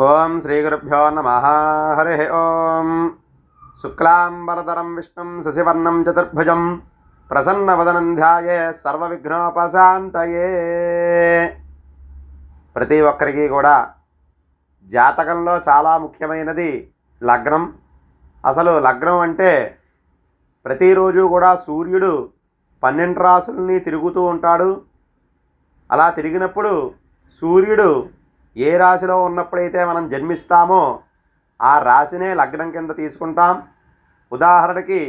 ఓం శ్రీ గురుభ్యో నమ. హరి ఓం. శుక్లాంబరధరం విష్ణుం శశివర్ణం చతుర్భుజం ప్రసన్నవదనం ధ్యాయే సర్వవిఘ్నోపశాంతయే. ప్రతి ఒక్కరికి కూడా జాతకంలో చాలా ముఖ్యమైనది లగ్నం. అసలు లగ్నం అంటే ప్రతిరోజు కూడా సూర్యుడు పన్నెండు రాసుల్ని తిరుగుతూ ఉంటాడు. అలా తిరిగినప్పుడు సూర్యుడు ఏ రాశిలో ఉన్నప్పుడైతే మనం జన్మిస్తామో ఆ రాశినే లగ్నం కింద తీసుకుంటాం. ఉదాహరణకి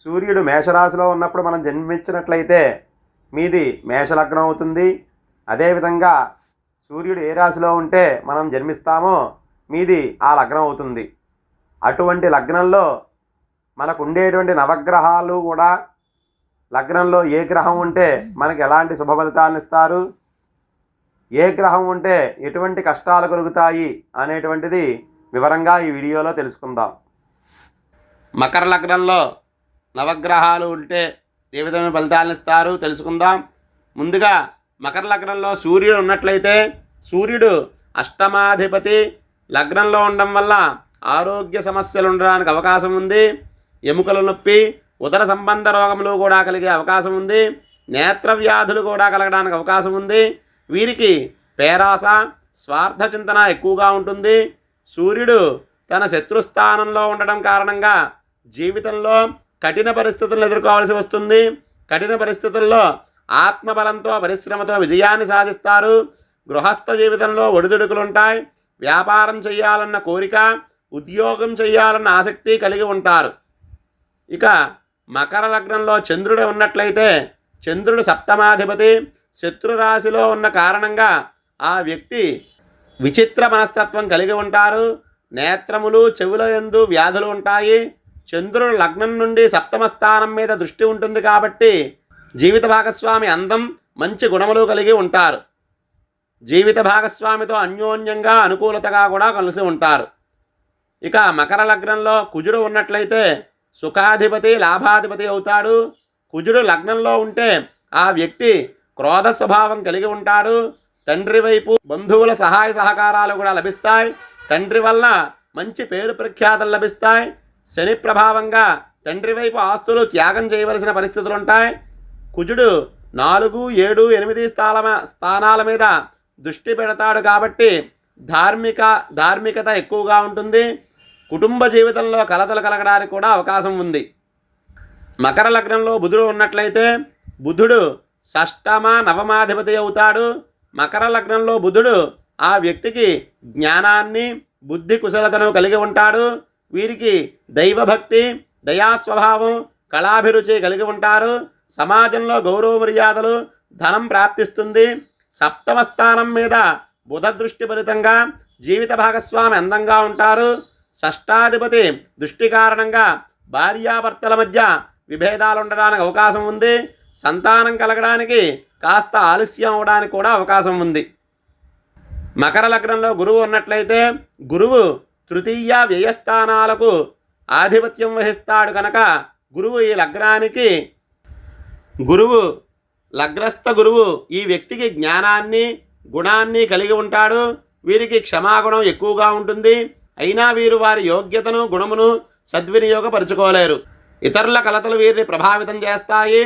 సూర్యుడు మేషరాశిలో ఉన్నప్పుడు మనం జన్మించినట్లయితే మీది మేషలగ్నం అవుతుంది. అదేవిధంగా సూర్యుడు ఏ రాశిలో ఉంటే మనం జన్మిస్తామో మీది ఆ లగ్నం అవుతుంది. అటువంటి లగ్నంలో మనకు ఉండేటువంటి నవగ్రహాలు కూడా లగ్నంలో ఏ గ్రహం ఉంటే మనకి ఎలాంటి శుభ ఫలితాలను ఇస్తారు? ఏ గ్రహం ఉంటే ఎటువంటి కష్టాలు కలుగుతాయి అనేటువంటిది వివరంగా ఈ వీడియోలో తెలుసుకుందాం. మకర లగ్నంలో నవగ్రహాలు ఉంటే ఏ విధమైన ఫలితాలను ఇస్తారు తెలుసుకుందాం. ముందుగా మకర లగ్నంలో సూర్యుడు ఉన్నట్లయితే సూర్యుడు అష్టమాధిపతి లగ్నంలో ఉండడం వల్ల ఆరోగ్య సమస్యలు ఉండడానికి అవకాశం ఉంది. ఎముకల నొప్పి ఉదర సంబంధ రోగములు కూడా కలిగే అవకాశం ఉంది. నేత్ర వ్యాధులు కూడా కలగడానికి అవకాశం ఉంది. వీరికి పేరాస స్వార్థ చింతన ఎక్కువగా ఉంటుంది. సూర్యుడు తన శత్రుస్థానంలో ఉండడం కారణంగా జీవితంలో కఠిన పరిస్థితులను ఎదుర్కోవాల్సి వస్తుంది. కఠిన పరిస్థితుల్లో ఆత్మబలంతో పరిశ్రమతో విజయాన్ని సాధిస్తారు. గృహస్థ జీవితంలో ఒడిదుడుకులు ఉంటాయి. వ్యాపారం చేయాలన్న కోరిక ఉద్యోగం చేయాలన్న ఆసక్తి కలిగి ఉంటారు. ఇక మకర లగ్నంలో చంద్రుడు ఉన్నట్లయితే చంద్రుడు సప్తమాధిపతి శత్రురాశిలో ఉన్న కారణంగా ఆ వ్యక్తి విచిత్ర మనస్తత్వం కలిగి ఉంటారు. నేత్రములు చెవుల ఎందు వ్యాధులు ఉంటాయి. చంద్రుడు లగ్నం నుండి సప్తమ స్థానం మీద దృష్టి ఉంటుంది కాబట్టి జీవిత భాగస్వామి అందం మంచి గుణములు కలిగి ఉంటారు. జీవిత భాగస్వామితో అన్యోన్యంగా అనుకూలతగా కూడా కలిసి ఉంటారు. ఇక మకర లగ్నంలో కుజుడు ఉన్నట్లయితే సుఖాధిపతి లాభాధిపతి అవుతాడు. కుజుడు లగ్నంలో ఉంటే ఆ వ్యక్తి క్రోధ స్వభావం కలిగి ఉంటాడు తండ్రి వైపు బంధువుల సహాయ సహకారాలు కూడా లభిస్తాయి. తండ్రి వల్ల మంచి పేరు ప్రఖ్యాతలు లభిస్తాయి. శని ప్రభావంగా తండ్రి వైపు ఆస్తులు త్యాగం చేయవలసిన పరిస్థితులు ఉంటాయి. కుజుడు నాలుగు ఏడు ఎనిమిది స్థాన స్థానాల మీద దృష్టి పెడతాడు కాబట్టి ధార్మిక ధార్మికత ఎక్కువగా ఉంటుంది. కుటుంబ జీవితంలో కలతలు కలగడానికి కూడా అవకాశం ఉంది. మకర లగ్నంలో బుధుడు ఉన్నట్లయితే బుధుడు షష్టమ నవమాధిపతి అవుతాడు. మకర లగ్నంలో బుధుడు ఆ వ్యక్తికి జ్ఞానాన్ని బుద్ధి కుశలతను కలిగి ఉంటాడు. వీరికి దైవభక్తి దయాస్వభావం కళాభిరుచి కలిగి ఉంటారు. సమాజంలో గౌరవ మర్యాదలు ధనం ప్రాప్తిస్తుంది. సప్తమ స్థానం మీద బుధ దృష్టి ఫలితంగా జీవిత భాగస్వామి అందంగా ఉంటారు. షష్టాధిపతి దృష్టి కారణంగా భార్యాభర్తల మధ్య విభేదాలు ఉండడానికి అవకాశం ఉంది. సంతానం కలగడానికి కాస్త ఆలస్యం అవడానికి కూడా అవకాశం ఉంది. మకర లగ్నంలో గురువు ఉన్నట్లయితే గురువు తృతీయ వ్యయస్థానాలకు ఆధిపత్యం వహిస్తాడు కనుక గురువు ఈ లగ్నానికి గురువు లగ్నస్థ గురువు ఈ వ్యక్తికి జ్ఞానాన్ని గుణాన్ని కలిగి ఉంటాడు. వీరికి క్షమాగుణం ఎక్కువగా ఉంటుంది. అయినా వీరు వారి యోగ్యతను గుణమును సద్వినియోగపరుచుకోలేరు. ఇతరుల కలతలు వీరిని ప్రభావితం చేస్తాయి.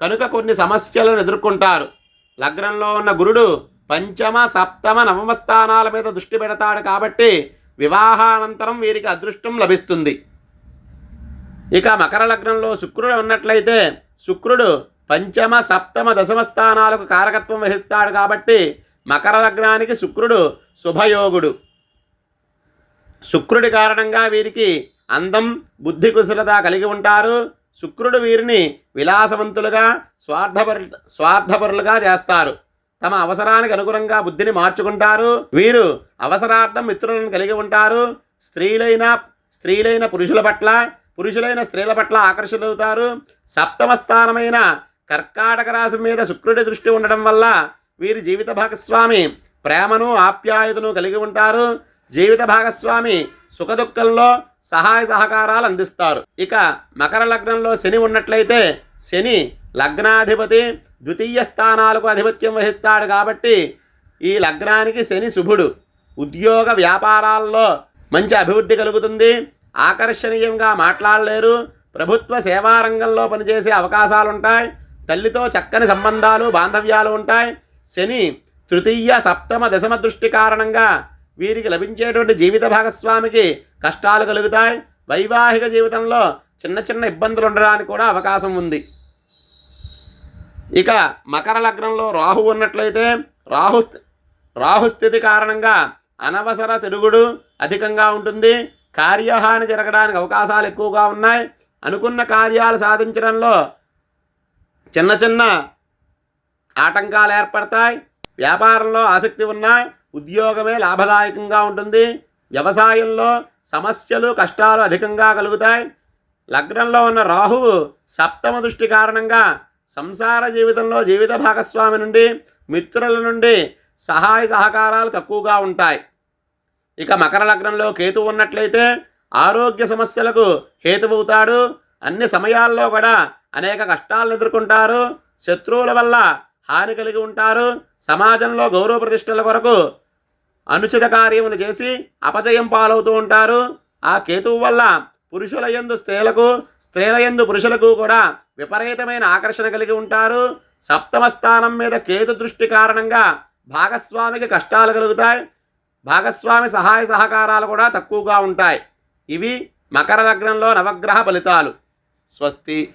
కనుక కొన్ని సమస్యలను ఎదుర్కొంటారు. లగ్నంలో ఉన్న గురుడు పంచమ సప్తమ నవమ స్థానాల మీద దృష్టి పెడతాడు కాబట్టి వివాహానంతరం వీరికి అదృష్టం లభిస్తుంది. ఇక మకర లగ్నంలో శుక్రుడు ఉన్నట్లయితే శుక్రుడు పంచమ సప్తమ దశమ స్థానాలకు కారకత్వం వహిస్తాడు కాబట్టి మకర లగ్నానికి శుక్రుడు శుభయోగుడు. శుక్రుడి కారణంగా వీరికి అందం బుద్ధి కుశలత కలిగి ఉంటారు. శుక్రుడు వీరిని విలాసవంతులుగా స్వార్థపరు స్వార్థపరులుగా చేస్తారు. తమ అవసరానికి అనుగుణంగా బుద్ధిని మార్చుకుంటారు. వీరు అవసరార్థం మిత్రులను కలిగి ఉంటారు. స్త్రీలైన స్త్రీలైన పురుషుల పట్ల పురుషులైన స్త్రీల పట్ల ఆకర్షితులవుతారు. సప్తమ స్థానమైన కర్కాటక రాశి మీద శుక్రుడి దృష్టి ఉండడం వల్ల వీరి జీవిత భాగస్వామి ప్రేమను ఆప్యాయతను కలిగి ఉంటారు. జీవిత భాగస్వామి సుఖదుఖంలో సహాయ సహకారాలు అందిస్తారు. ఇక మకర లగ్నంలో శని ఉన్నట్లయితే శని లగ్నాధిపతి ద్వితీయ స్థానాలకు ఆధిపత్యం వహిస్తాడు కాబట్టి ఈ లగ్నానికి శని శుభుడు. ఉద్యోగ వ్యాపారాల్లో మంచి అభివృద్ధి కలుగుతుంది. ఆకర్షణీయంగా మాట్లాడలేరు. ప్రభుత్వ సేవా రంగంలో పనిచేసే అవకాశాలు ఉంటాయి తల్లితో చక్కని సంబంధాలు బాంధవ్యాలు ఉంటాయి. శని తృతీయ సప్తమ దశమ దృష్టి కారణంగా వీరికి లభించేటువంటి జీవిత భాగస్వామికి కష్టాలు కలుగుతాయి. వైవాహిక జీవితంలో చిన్న చిన్న ఇబ్బందులు ఉండడానికి కూడా అవకాశం ఉంది. ఇక మకర లగ్నంలో రాహు ఉన్నట్లయితే రాహు రాహుస్థితి కారణంగా అనవసర తిరుగుడు అధికంగా ఉంటుంది. కార్యహాని జరగడానికి అవకాశాలు ఎక్కువగా ఉన్నాయి. అనుకున్న కార్యాలు సాధించడంలో చిన్న చిన్న ఆటంకాలు ఏర్పడతాయి. వ్యాపారంలో ఆసక్తి ఉన్నాయి. ఉద్యోగమే లాభదాయకంగా ఉంటుంది. వ్యవసాయంలో సమస్యలు కష్టాలు అధికంగా కలుగుతాయి. లగ్నంలో ఉన్న రాహువు సప్తమ దృష్టి కారణంగా సంసార జీవితంలో జీవిత భాగస్వామి నుండి మిత్రుల నుండి సహాయ సహకారాలు తక్కువగా ఉంటాయి. ఇక మకర లగ్నంలో కేతు ఉన్నట్లయితే ఆరోగ్య సమస్యలకు హేతువవుతాడు. అన్ని సమయాల్లో కూడా అనేక కష్టాలను ఎదుర్కొంటారు. శత్రువుల వల్ల హాని కలిగి ఉంటారు. సమాజంలో గౌరవ ప్రతిష్టల కొరకు అనుచిత కార్యములు చేసి అపజయం పాలవుతూ ఉంటారు. ఆ కేతువు వల్ల పురుషుల యందు స్త్రీలకు స్త్రీల యందు పురుషులకు కూడా విపరీతమైన ఆకర్షణ కలిగి ఉంటారు. సప్తమ స్థానం మీద కేతు దృష్టి కారణంగా భాగస్వామికి కష్టాలు కలుగుతాయి. భాగస్వామి సహాయ సహకారాలు కూడా తక్కువగా ఉంటాయి. ఇవి మకర లగ్నంలో నవగ్రహ ఫలితాలు. స్వస్తి.